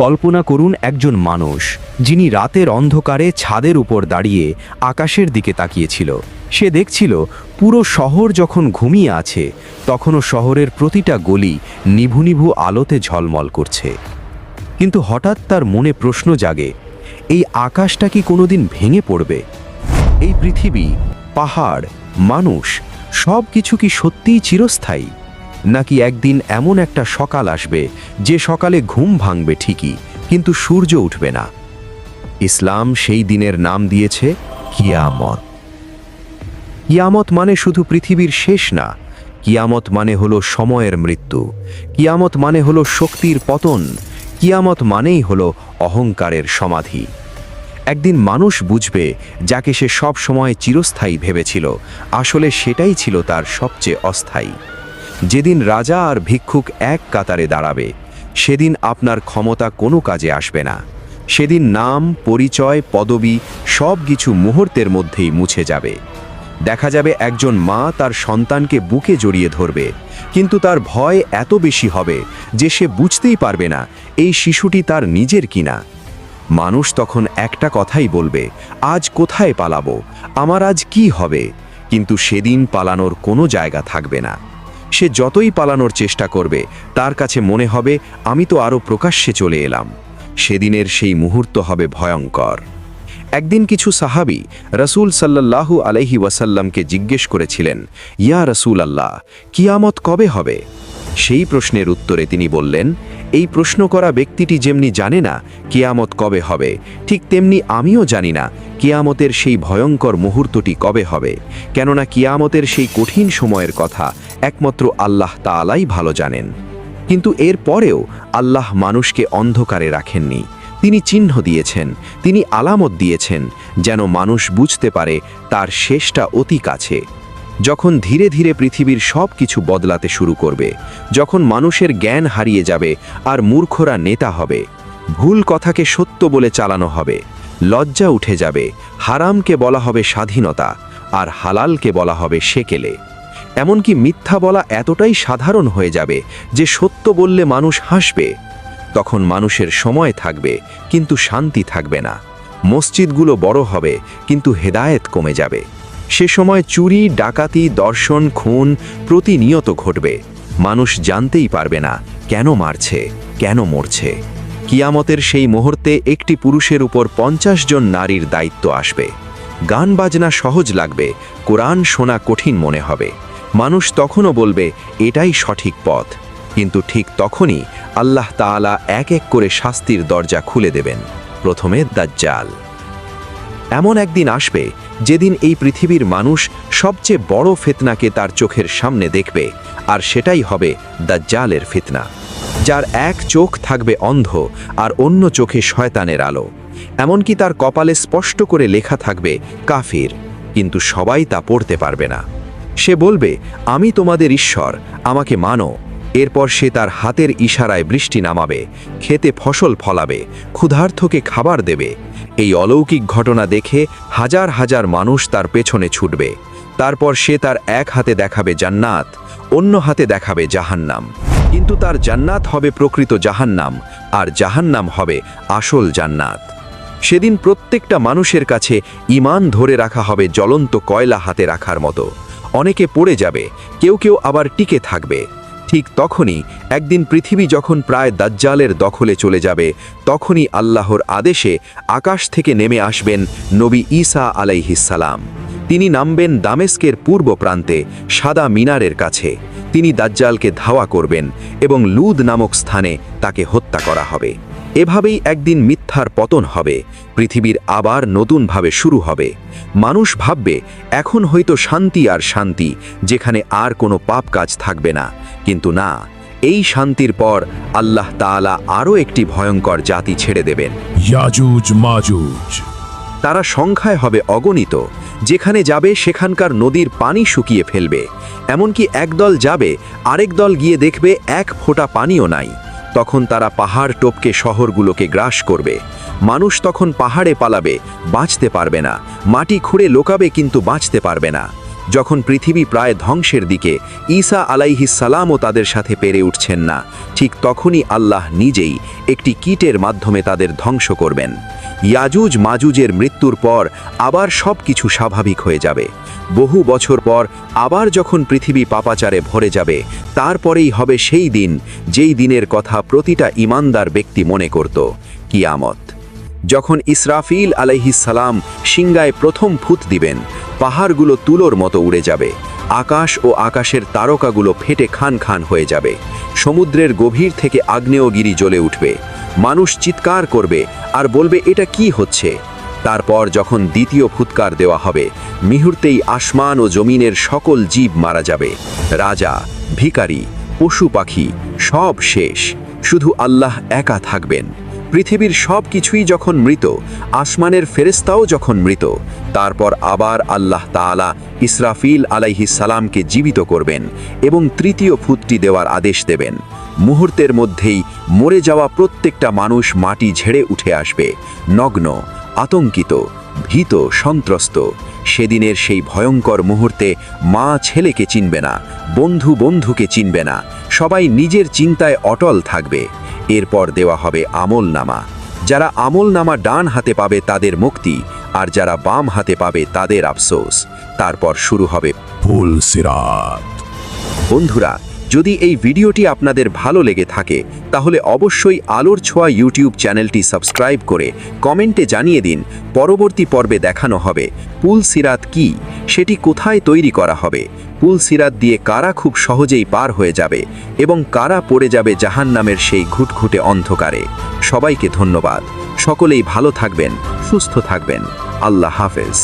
কল্পনা করুন একজন মানুষ, যিনি রাতের অন্ধকারে ছাদের উপর দাঁড়িয়ে আকাশের দিকে তাকিয়েছিল। সে দেখছিল, পুরো শহর যখন ঘুমিয়ে আছে, তখনও শহরের প্রতিটা গলি নিভু নিভু আলোতে ঝলমল করছে। কিন্তু হঠাৎ তার মনে প্রশ্ন জাগে, এই আকাশটা কি কোনোদিন ভেঙে পড়বে? এই পৃথিবী, পাহাড়, মানুষ সব কিছু কি সত্যিই চিরস্থায়ী? নাকি একদিন এমন একটা সকাল আসবে যে সকালে ঘুম ভাঙবে ঠিকই, কিন্তু সূর্য উঠবে না। ইসলাম সেই দিনের নাম দিয়েছে কিয়ামত। কিয়ামত মানে শুধু পৃথিবীর শেষ না, কিয়ামত মানে হলো সময়ের মৃত্যু, কিয়ামত মানে হলো শক্তির পতন, কিয়ামত মানেই হলো অহংকারের সমাধি। একদিন মানুষ বুঝবে যাকে সে সব সময় চিরস্থায়ী ভেবেছিল, আসলে সেটাই ছিল তার সবচেয়ে অস্থায়ী। যেদিন রাজা আর ভিক্ষুক এক কাতারে দাঁড়াবে, সেদিন আপনার ক্ষমতা কোনো কাজে আসবে না। সেদিন নাম, পরিচয়, পদবি সব কিছু মুহূর্তের মধ্যেই মুছে যাবে। দেখা যাবে একজন মা তার সন্তানকে বুকে জড়িয়ে ধরবে, কিন্তু তার ভয় এত বেশি হবে যে সে বুঝতেই পারবে না এই শিশুটি তার নিজের কিনা। মানুষ তখন একটা কথাই বলবে, আজ কোথায় পালাবো? আমার আজ কি হবে? কিন্তু সেদিন পালানোর কোনো জায়গা থাকবে না। সে যতই পালানোর চেষ্টা করবে, তার কাছে মনে হবে, আমি তো আরও প্রকাশ্যে চলে এলাম। সেদিনের সেই মুহূর্ত হবে ভয়ঙ্কর। একদিন কিছু সাহাবি রসুল সাল্লাহু আলহি ওয়াসাল্লামকে জিজ্ঞেস করেছিলেন, ইয়া রসুল আল্লাহ কিয়ামত কবে হবে? সেই প্রশ্নের উত্তরে তিনি বললেন এই প্রশ্ন করা ব্যক্তিটি যেমনি জানে না কেয়ামত কবে হবে, ঠিক তেমনি আমিও জানি না কেয়ামতের সেই ভয়ঙ্কর মুহূর্তটি কবে হবে, কেননা কিয়ামতের সেই কঠিন সময়ের কথা একমাত্র আল্লাহ তাআলাই ভালো জানেন। কিন্তু এর পরেও আল্লাহ মানুষকে অন্ধকারে রাখেননি, তিনি চিহ্ন দিয়েছেন, তিনি আলামত দিয়েছেন, যেন মানুষ বুঝতে পারে তার শেষটা অতি কাছে। যখন ধীরে ধীরে পৃথিবীর সব কিছু বদলাতে শুরু করবে, যখন মানুষের জ্ঞান হারিয়ে যাবে আর মূর্খরা নেতা হবে, ভুল কথাকে সত্য বলে চালানো হবে, লজ্জা উঠে যাবে, হারামকে বলা হবে স্বাধীনতা আর হালালকে বলা হবে সেকেলে। এমনকি মিথ্যা বলা এতটাই সাধারণ হয়ে যাবে যে সত্য বললে মানুষ হাসবে। তখন মানুষের সময় থাকবে, কিন্তু শান্তি থাকবে না। মসজিদগুলো বড় হবে, কিন্তু হেদায়েত কমে যাবে। সে সময় চুরি, ডাকাতি, দর্শন, খুন প্রতিনিয়ত ঘটবে। মানুষ জানতেই পারবে না, কেন মারছে, কেন মরছে। কিয়ামতের সেই মুহূর্তে একটি পুরুষের উপর পঞ্চাশ জন নারীর দায়িত্ব আসবে। গান বাজনা সহজ লাগবে, কোরআন শোনা কঠিন মনে হবে। মানুষ তখনও বলবে, এটাই সঠিক পথ। কিন্তু ঠিক তখনই আল্লাহ তাআলা এক এক করে শাস্তির দরজা খুলে দেবেন। প্রথমে দাজ্জাল। এমন একদিন আসবে যেদিন এই পৃথিবীর মানুষ সবচেয়ে বড় ফিতনাকে তার চোখের সামনে দেখবে, আর সেটাই হবে দ্য জালের ফিতনা, যার এক চোখ থাকবে অন্ধ আর অন্য চোখে শয়তানের আলো। এমনকি তার কপালে স্পষ্ট করে লেখা থাকবে, কাফির। কিন্তু সবাই তা পড়তে পারবে না। সে বলবে, আমি তোমাদের ঈশ্বর, আমাকে মানো। এরপর সে তার হাতের ইশারায় বৃষ্টি নামাবে, খেতে ফসল ফলাবে ক্ষুধার্থকে খাবার দেবে এই অলৌকিক ঘটনা দেখে হাজার হাজার মানুষ তার পেছনে ছুটবে। তারপর সে তার এক হাতে দেখাবে জান্নাত, অন্য হাতে দেখাবে জাহান্নাম। কিন্তু তার জান্নাত হবে প্রকৃত জাহান্নাম, আর জাহান্নাম হবে আসল জান্নাত। সেদিন প্রত্যেকটা মানুষের কাছে ইমান ধরে রাখা হবে জ্বলন্ত কয়লা হাতে রাখার মতো। অনেকে পড়ে যাবে, কেউ কেউ আবার টিকে থাকবে। ঠিক তখনই একদিন পৃথিবী যখন প্রায় দাজ্জালের দখলে চলে যাবে, তখনই আল্লাহর আদেশে আকাশ থেকে নেমে আসবেন নবী ঈসা আলাইহিসালাম তিনি নামবেন দামেস্কের পূর্ব প্রান্তে, সাদা মিনারের কাছে। তিনি দাজ্জালকে ধাওয়া করবেন এবং লুদ নামক স্থানে তাকে হত্যা করা হবে। এভাবেই একদিন মিথ্যার পতন হবে পৃথিবীর আবার নতুনভাবে শুরু হবে। মানুষ ভাববে এখন হয়তো শান্তি আর শান্তি যেখানে আর কোনো পাপ কাজ থাকবে না। কিন্তু না এই শান্তির পর আল্লাহ তাআলা আরও একটি ভয়ঙ্কর জাতি ছেড়ে দেবেন। ইয়াজুজ মাজুজ। তারা সংখ্যায় হবে অগণিত। যেখানে যাবে সেখানকার নদীর পানি শুকিয়ে ফেলবে। এমনকি একদল যাবে আরেক দল গিয়ে দেখবে এক ফোঁটা পানিও নাই। তখন তারা পাহাড় টপকে শহরগুলোকে গ্রাস করবে। মানুষ তখন পাহাড়ে পালাবে, বাঁচতে পারবে না। মাটি খুঁড়ে লোকাবে কিন্তু বাঁচতে পারবে না। যখন পৃথিবী প্রায় ধ্বংসের দিকে, ঈসা আলাইহিস সালামও তাদের সাথে পেরে উঠছেন না। ঠিক তখনই আল্লাহ নিজেই একটি কীটের মাধ্যমে তাদের ধ্বংস করবেন। ইয়াজুজ মাজুজের মৃত্যুর পর আবার সব কিছু স্বাভাবিক হয়ে যাবে। বহু বছর পর আবার যখন পৃথিবী পাপাচারে ভরে যাবে, তারপরেই হবে সেই দিন, যেই দিনের কথা প্রতিটা ইমানদার ব্যক্তি মনে করত, কিয়ামত। যখন ইসরাফিল সালাম সিংগায় প্রথম ফুত দিবেন, পাহাড়গুলো তুলোর মতো উড়ে যাবে, আকাশ ও আকাশের তারকাগুলো ফেটে খান খান হয়ে যাবে, সমুদ্রের গভীর থেকে আগ্নেয়গিরি জ্বলে উঠবে, মানুষ চিৎকার করবে আর বলবে, এটা কি হচ্ছে? তারপর যখন দ্বিতীয় ফুৎকার দেওয়া হবে, মুহূর্তেই আসমান ও জমিনের সকল জীব মারা যাবে। রাজা, ভিখারি, পশু পাখি, সব শেষ। শুধু আল্লাহ একা থাকবেন। পৃথিবীর সব কিছুই যখন মৃত, আসমানের ফেরেস্তাও যখন মৃত, তারপর আবার আল্লাহ তাআলা ইসরাফিল আলাইহিস সালামকে জীবিত করবেন এবং তৃতীয় ফুটটি দেওয়ার আদেশ দেবেন। মুহূর্তের মধ্যেই মরে যাওয়া প্রত্যেকটা মানুষ মাটি ঝেড়ে উঠে আসবে। নগ্ন আতঙ্কিত, ভীত, সন্ত্রস্ত। সেদিনের সেই ভয়ঙ্কর মুহূর্তে মা ছেলেকে চিনবে না, বন্ধু বন্ধুকে চিনবে না, সবাই নিজের চিন্তায় অটল থাকবে। এরপর দেওয়া হবে আমল নামা যারা আমল নামা ডান হাতে পাবে তাদের মুক্তি, আর যারা বাম হাতে পাবে তাদের আফসোস। তারপর শুরু হবে ফুল সিরাত। বন্ধুরা যদি এই ভিডিওটি আপনাদের ভালো লেগে থাকে, তাহলে অবশ্যই আলোর ছোঁয়া ইউটিউব চ্যানেলটি সাবস্ক্রাইব করে কমেন্টে জানিয়ে দিন, পরবর্তী পর্বে দেখানো হবে, পুল সিরাত কি, সেটি কোথায় তৈরি করা হবে, পুল সিরাত দিয়ে কারা খুব সহজেই পার হয়ে যাবে, এবং কারা পড়ে যাবে জাহান নামের সেই ঘুটঘুটে অন্ধকারে। সবাইকে ধন্যবাদ। সকলেই ভালো থাকবেন, সুস্থ থাকবেন। আল্লাহ হাফেজ।